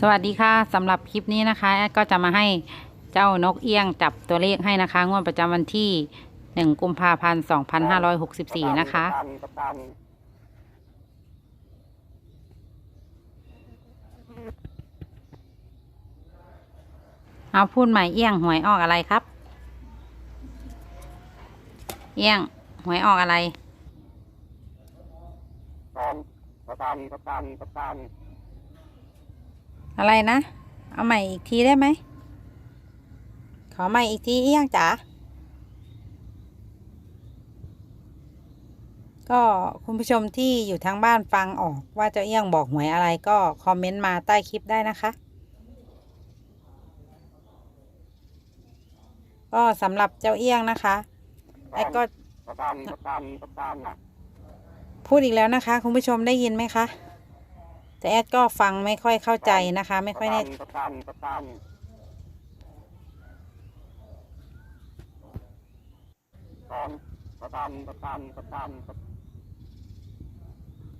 สวัสดีค่ะสำหรับคลิปนี้นะคะแอดก็จะมาให้เจ้านกเอี้ยงจับตัวเลขให้นะคะ งวดประจำวันที่1กุมภาพันธ์2564นห้าร้อยหกสิบสี่นะคะ เอาพูดใหม่เอี้ยงหวยออกอะไรครับ เอี้ยงหวยออกอะไร อะไรนะ เอาใหม่อีกทีได้ไหม ขอใหม่อีกทีเอี้ยงจ๋า ก็คุณผู้ชมที่อยู่ทางบ้านฟังออกว่าเจ้าเอี้ยงบอกหวยอะไรก็คอมเมนต์มาใต้คลิปได้นะคะ ก็สำหรับเจ้าเอี้ยงนะคะไอ้ก็พูดอีกแล้วนะคะ คุณผู้ชมได้ยินไหมคะ แต่แอดก็ฟังไม่ค่อยเข้าใจนะคะ ไม่ค่อยแน่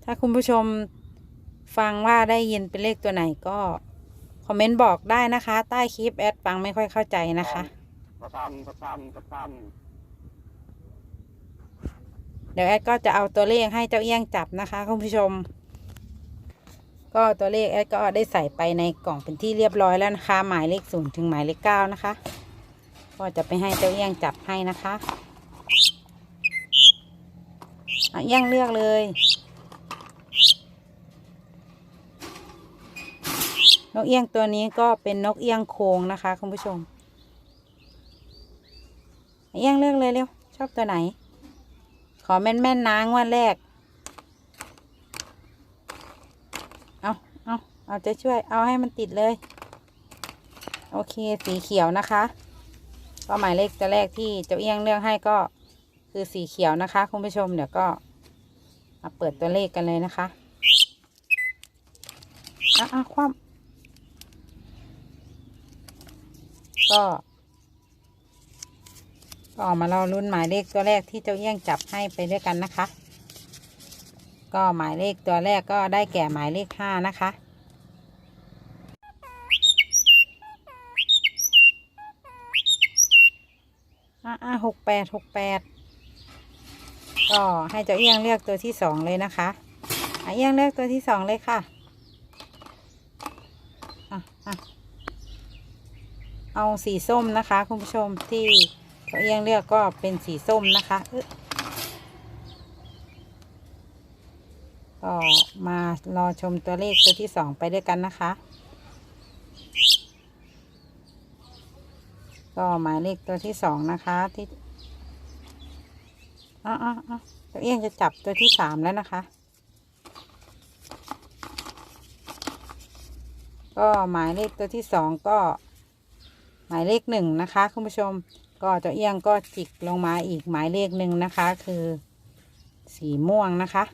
ถ้าคุณผู้ชมฟังว่าได้ยินเป็นเลขตัวไหนก็ คอมเมนต์บอกได้นะคะ ใต้คลิปแอดฟังไม่ค่อยเข้าใจนะคะเดี๋ยวแอดก็จะเอาตัวเลขให้เจ้าเอี้ยงจับนะคะคุณผู้ชม ก็ตัวเลขแอดก็ได้ใส่ไปในกล่องเป็นที่เรียบร้อยแล้วนะคะ หมายเลขศูนย์ถึงหมายเลขเก้านะคะ ก็จะไปให้เจ้าเอี้ยงจับให้นะคะเอี้ยงเลือกเลยนกเอี้ยงตัวนี้ก็เป็นนกเอี้ยงโคงนะคะคุณผู้ชม เอี้ยงเลือกเลยเร็วชอบตัวไหน ขอแม่นแม่นๆนะงวดแรก เอา เอาจะช่วยเอาให้มันติดเลย โอเคสีเขียวนะคะ ก็หมายเลขตัวแรกที่เจ้าเอี้ยงเลือกให้ก็คือสีเขียวนะคะ คุณผู้ชมเดี๋ยวก็มาเปิดตัวเลขกันเลยนะคะอะอะคว่ำก็ก็ออกมาเรารุ่นหมายเลขตัวแรกที่เจ้าเอี้ยงจับให้ไปด้วยกันนะคะ ก็หมายเลขตัวแรกก็ได้แก่หมายเลขห้านะคะ อะหกแปดหกแปดก็ให้เจ้าเอี้ยงเลือกตัวที่สองเลยนะคะอะเอี้ยงเลือกตัวที่สองเลยค่ะอะอะเอาสีส้มนะคะ คุณผู้ชมที่เจ้าเอี้ยงเลือกก็เป็นสีส้มนะคะก็มารอชมตัวเลขตัวที่สองไปด้วยกันนะคะ ก็หมายเลขตัวที่สองนะคะที่อะอะอะตัวเอี้ยงจะจับตัวที่สามแล้วนะคะ ก็หมายเลขตัวที่สองก็ หมายเลขหนึ่งนะคะคุณผู้ชม ก็เจ้าเอี้ยงก็จิกลงมาอีกหมายเลขหนึ่งนะคะ คือสีม่วงนะคะ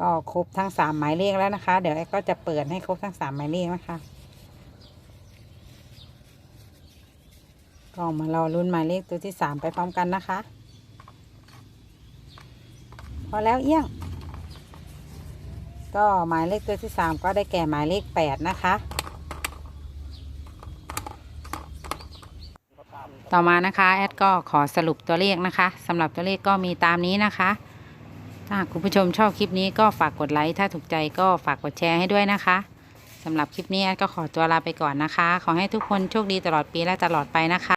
ก็ครบทั้งสามหมายเลขแล้วนะคะ เดี๋ยวแอดก็จะเปิดให้ครบทั้งสามหมายเลขนะคะ ก็มารอลุ้นหมายเลขตัวที่สามไปพร้อมกันนะคะ พอแล้วเอี้ยง ก็หมายเลขตัวที่สามก็ได้แก่หมายเลขแปดนะคะ ต่อมานะคะแอดก็ขอสรุปตัวเลขนะคะสำหรับตัวเลขก็มีตามนี้นะคะถ้าคุณผู้ชมชอบคลิปนี้ก็ฝากกดไลค์ ถ้าถูกใจก็ฝากกดแชร์ให้ด้วยนะคะสำหรับคลิปนี้แอดก็ขอตัวลาไปก่อนนะคะ ขอให้ทุกคนโชคดีตลอดปีและตลอดไปนะคะ